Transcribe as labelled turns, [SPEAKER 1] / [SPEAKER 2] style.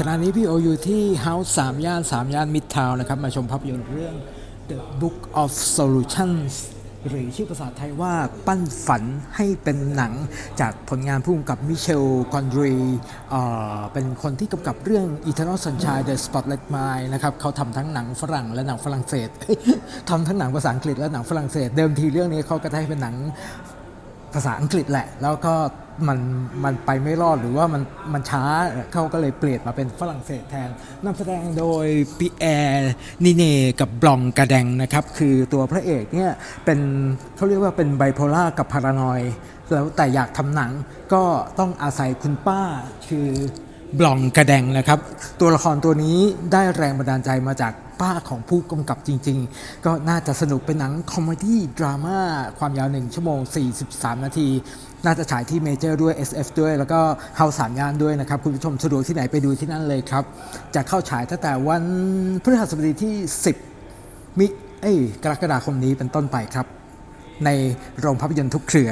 [SPEAKER 1] ขณะนี้พี่โออยู่ที่เฮาส์สามย่านสามย่านมิดทาวน์นะครับ มาชมภาพยนตร์เรื่อง The Book of Solutions หรือชื่อภาษาไทยว่าปั้นฝันให้เป็นหนังจากผลงานผู้กำกับมิเชลกอนดรีเอ่อเป็นคนที่กำกับเรื่อง Eternal Sunshine The Spotless Mind นะครับเขาทำทั้งหนังฝรั่งและหนังฝรั่งเศสทำทั้งหนังภาษาอังกฤษและหนังฝรั่งเศส เดิมทีเรื่องนี้เขาก็ได้เป็นหนังภาษาอังกฤษแหละ แล้วก็ มันมันไปไม่รอดหรือว่ามันมันช้าเขาก็เลยเปลี่ยนมาเป็นฝรั่งเศสแทนนำแสดงโดยปีแอร์นิเนกับบลองกระแดงนะครับ คือตัวพระเอกเนี่ยเป็นเขาเรียกว่าเป็นไบโพล่ากับพารานอยแล้วแต่อยากทำหนังก็ต้องอาศัยคุณป้าคือ บลองกระแดงนะครับ ตัวละครตัวนี้ได้แรงบันดาลใจมาจากป้าของผู้กำกับจริง ๆ ก็น่าจะสนุกเป็นหนังคอมเมดี้ดราม่าความยาว 1 ชั่วโมง 43 นาที น่าจะฉายที่เมเจอร์ด้วย SF ด้วย แล้วก็เฮาสามย่านด้วยนะครับ คุณผู้ชมสะดวกที่ไหนไปดูที่นั่นเลยครับ จะเข้าฉายตั้งแต่วันพฤหัสบดีที่ 10 มิเอ้ยกรกฎาคมนี้เป็นต้นไปครับ ในโรงภาพยนตร์ทุกเครือ